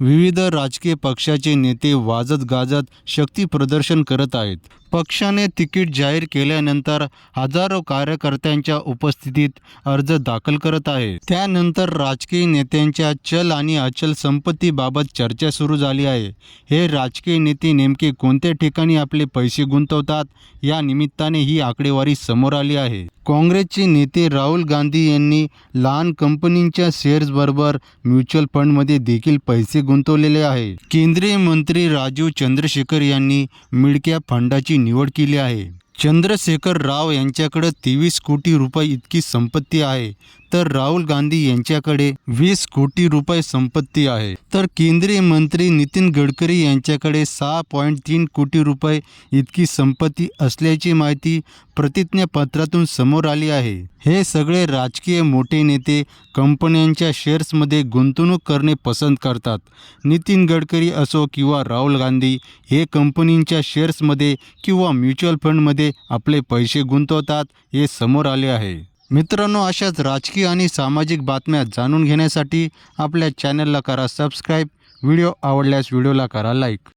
विविध राजकीय पक्षाचे नेते वाजत गाजत शक्ती प्रदर्शन करत आहेत. पक्षाने तिकीट जाहीर केल्यानंतर हजारो कार्यकर्त्यांच्या उपस्थितीत अर्ज दाखल करत आहे त्यानंतर राजकीय नेत्यांच्या चल आणि अचल संपत्तीबाबत चर्चा सुरू झाली आहे. हे राजकीय नेते नेमके कोणत्या ठिकाणी आपले पैसे गुंतवतात? या निमित्ताने ही आकडेवारी समोर आली आहे. काँग्रेसचे नेते राहुल गांधी यांनी लहान कंपनींच्या शेअर्सबरोबर म्युच्युअल फंडमध्ये देखील पैसे गुंतवलेले आहे. केंद्रीय मंत्री राजीव चंद्रशेखर यांनी मिडकॅप फंडाची निवड केली आहे. चंद्रशेखर राव यांच्याकडे तेवीस कोटी रुपये इतकी संपत्ती आहे. तर राहुल गांधी यांच्याकडे वीस कोटी रुपये संपत्ती आहे. तर केंद्रीय मंत्री नितीन गडकरी यांच्याकडे सहा पॉईंट तीन कोटी रुपये इतकी संपत्ती असल्याची माहिती प्रतिज्ञापत्रातून समोर आली आहे. हे सगळे राजकीय मोठे नेते कंपन्यांच्या शेअर्समध्ये गुंतवणूक करणे पसंत करतात. नितीन गडकरी असो किंवा राहुल गांधी हे कंपनींच्या शेअर्समध्ये किंवा म्युच्युअल फंडमध्ये आपले पैसे गुंतवतात हे समोर आले आहे. मित्रांनो अशाच राजकीय आणि सामाजिक बातम्या जाणून घेण्यासाठी आपल्या चॅनलला करा सबस्क्राईब व्हिडिओ आवडल्यास व्हिडिओला करा लाईक